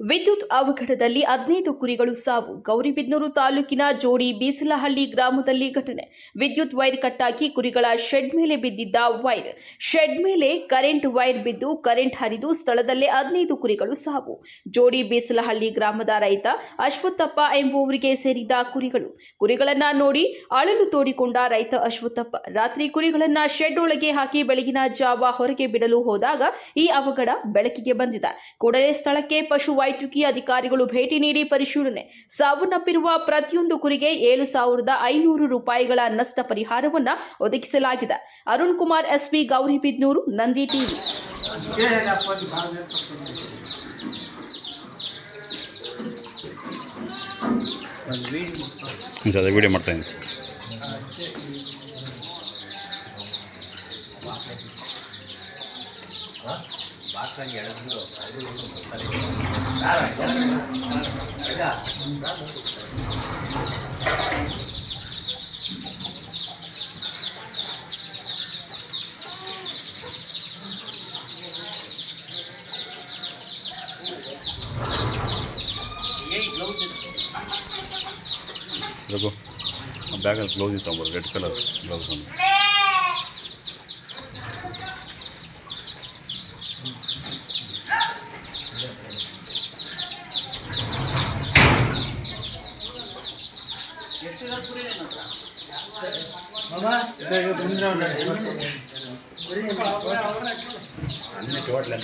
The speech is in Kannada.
ವಿದ್ಯುತ್ ಅವಘಡದಲ್ಲಿ ಹದಿನೈದು ಕುರಿಗಳು ಸಾವು. ಗೌರಿಬಿದನೂರು ತಾಲೂಕಿನ ಜೋಡಿ ಬೀಸಲಹಳ್ಳಿ ಗ್ರಾಮದಲ್ಲಿ ಘಟನೆ. ವಿದ್ಯುತ್ ವೈರ್ ಕಟ್ಟಾಕಿ ಕುರಿಗಳ ಶೆಡ್ ಮೇಲೆ ಬಿದ್ದಿದ್ದ ವೈರ್. ಶೆಡ್ ಮೇಲೆ ಕರೆಂಟ್ ವೈರ್ ಬಿದ್ದು ಕರೆಂಟ್ ಹರಿದು ಸ್ಥಳದಲ್ಲೇ ಹದಿನೈದು ಕುರಿಗಳು ಸಾವು. ಜೋಡಿ ಬೀಸಲಹಳ್ಳಿ ಗ್ರಾಮದ ರೈತ ಅಶ್ವತ್ಥಪ್ಪ ಎಂಬುವರಿಗೆ ಸೇರಿದ ಕುರಿಗಳು. ಕುರಿಗಳನ್ನ ನೋಡಿ ಅಳಲು ತೋಡಿಕೊಂಡ ರೈತ ಅಶ್ವತ್ಥಪ್ಪ. ರಾತ್ರಿ ಕುರಿಗಳನ್ನ ಶೆಡ್ ಒಳಗೆ ಹಾಕಿ ಬೆಳಗಿನ ಜಾವ ಹೊರಗೆ ಬಿಡಲು ಹೋದಾಗ ಈ ಅವಘಡ ಬೆಳಕಿಗೆ ಬಂದಿದೆ. ಕೂಡಲೇ ಸ್ಥಳಕ್ಕೆ ಪಶು ವೈದ್ಯಕೀಯ ಅಧಿಕಾರಿಗಳು ಭೇಟಿ ನೀಡಿ ಪರಿಶೀಲನೆ. ಸಾವನ್ನಪ್ಪಿರುವ ಪ್ರತಿಯೊಂದು ಕುರಿಗೆ ಏಳು ಸಾವಿರದ ಐನೂರು ರೂಪಾಯಿಗಳ ನಷ್ಟ ಪರಿಹಾರವನ್ನು ಒದಗಿಸಲಾಗಿದೆ. Arun Kumar SP Gauribidanur Nandi TV. Video ಮಾಡ್ತಾ ಇದ್ದೀನಿ. ಬ್ಯಾಗಲ್ಲಿ ಗ್ಲೌಸ್ ಇತ್ತು ಅಂಬರು ರೆಡ್ ಕಲರ್ ಗ್ಲೌಸ್ ಒಂದು అన్ని చోట్ల